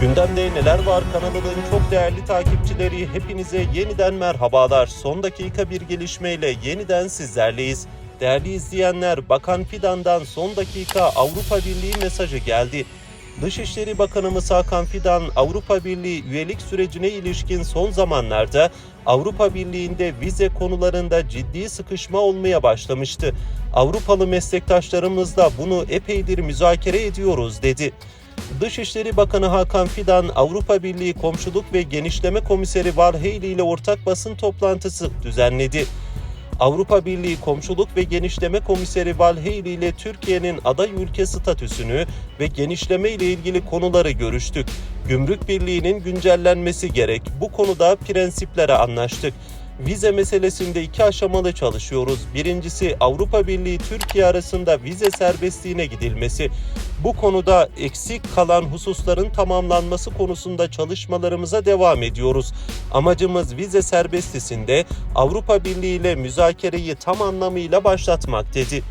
Gündemde neler var kanalının çok değerli takipçileri hepinize yeniden merhabalar. Son dakika bir gelişmeyle yeniden sizlerleyiz. Değerli izleyenler Bakan Fidan'dan son dakika Avrupa Birliği mesajı geldi. Dışişleri Bakanımız Hakan Fidan Avrupa Birliği üyelik sürecine ilişkin son zamanlarda Avrupa Birliği'nde vize konularında ciddi sıkışma olmaya başlamıştı. Avrupalı meslektaşlarımızla bunu epeydir müzakere ediyoruz dedi. Dışişleri Bakanı Hakan Fidan, Avrupa Birliği Komşuluk ve Genişleme Komiseri Varheyli ile ortak basın toplantısı düzenledi. Avrupa Birliği Komşuluk ve Genişleme Komiseri Valheyli ile Türkiye'nin aday ülke statüsünü ve genişleme ile ilgili konuları görüştük. Gümrük Birliği'nin güncellenmesi gerek. Bu konuda prensiplere anlaştık. Vize meselesinde iki aşamalı çalışıyoruz. Birincisi Avrupa Birliği Türkiye arasında vize serbestliğine gidilmesi. Bu konuda eksik kalan hususların tamamlanması konusunda çalışmalarımıza devam ediyoruz. Amacımız vize serbestisinde Avrupa Birliği ile müzakereyi tam anlamıyla başlatmak dedi.